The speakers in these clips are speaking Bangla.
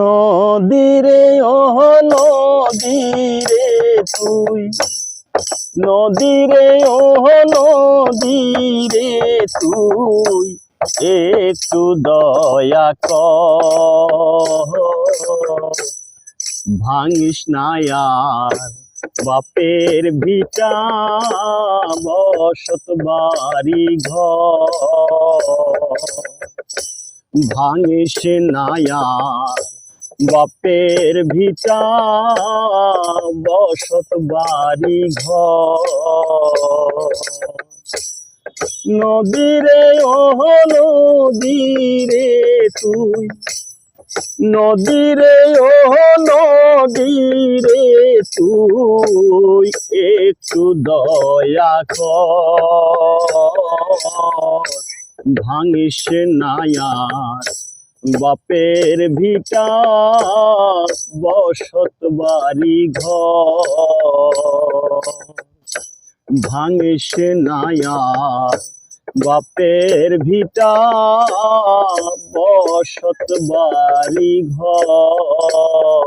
নদীরে ও নদীরে তুই। নদীরে ও নদীরে তুই। একটু দয়া কর। ভাঙিস না আর বাপের ভিটা, বসত বাড়ি ঘর। ভাঙিস না আর বাপের ভিটা, বসত বাড়ি ঘর। নদীরে ও নদীরে তুই। নদীরে ও নদীরে তুই একটু দয়া কর। ভাঙিস না আর বাপের ভিটা বসত বাড়ি ঘর। ভাঙিস না বাপের ভিটা বসত বাড়ি ঘর।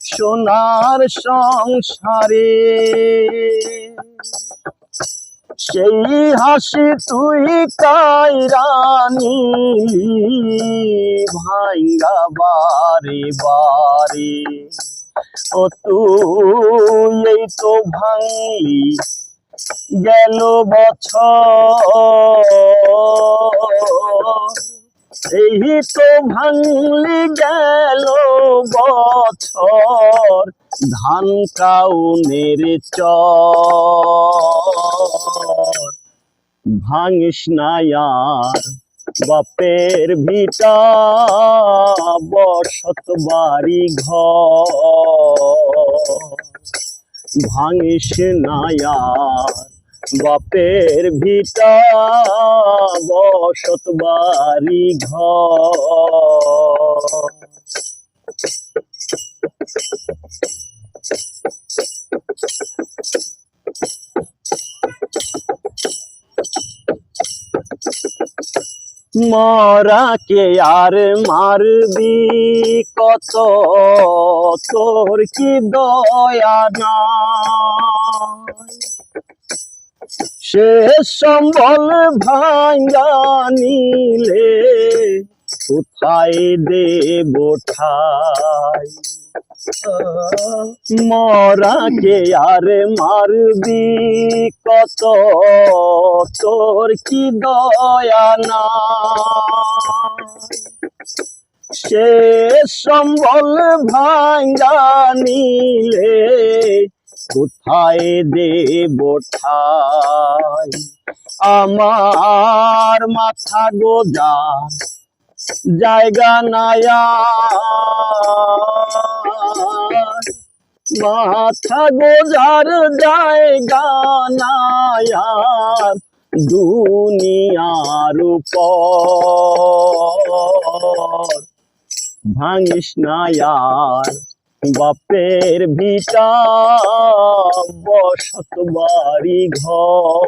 সোনার সংসারে। সেই হাসি তুই কাইরানি ভাঙ্গা বারে বারে। ও তুই এই তো ভাঙলি গেল বছর। এই তো ভাঙলি গেল বছর, ধান কাউনের চর। ভাঙিস না আর বাপের ভিটা, বসত বাড়ি ঘর। ভাঙিস না আর বাপের ভিটা বসত বাড়ি ঘর। মরাকে আর মারবি কত? তোর কি দয়া না সে সম্বল ভাঙ্গা নিলে, কোথায় দেব ঠাই? মরাকে আর মারবি কত? তোর কি দয়া না সে সম্বল ভাঙ্গা নিলে কোথায় দেব আমার মাথা গোজার জায়গা নায়া মাথা গোজার জায়গা নায়ার দুনিয়ার উপর। ভাঙিস নায়ার বাপের ভিটা বসত বাড়ি ঘর।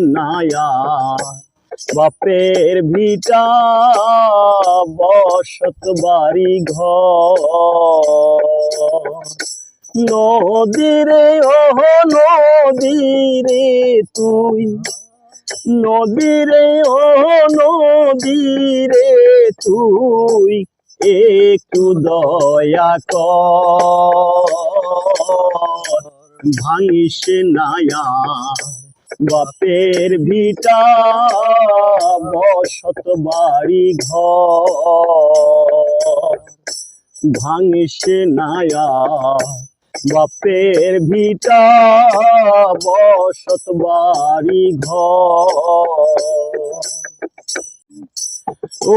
নায়ার বাপের ভিটা বসত বাড়ি ঘর। নদীরে ও নদীরে, তুই নদীরে ও নদীরে তুই একটু দয়া কর। ভাঙিস নায়া বাপের ভিটা, বসত বাড়ি ঘর। ভাঙিস নায়া বাপের ভিটা বসত বাড়ি ঘর। ও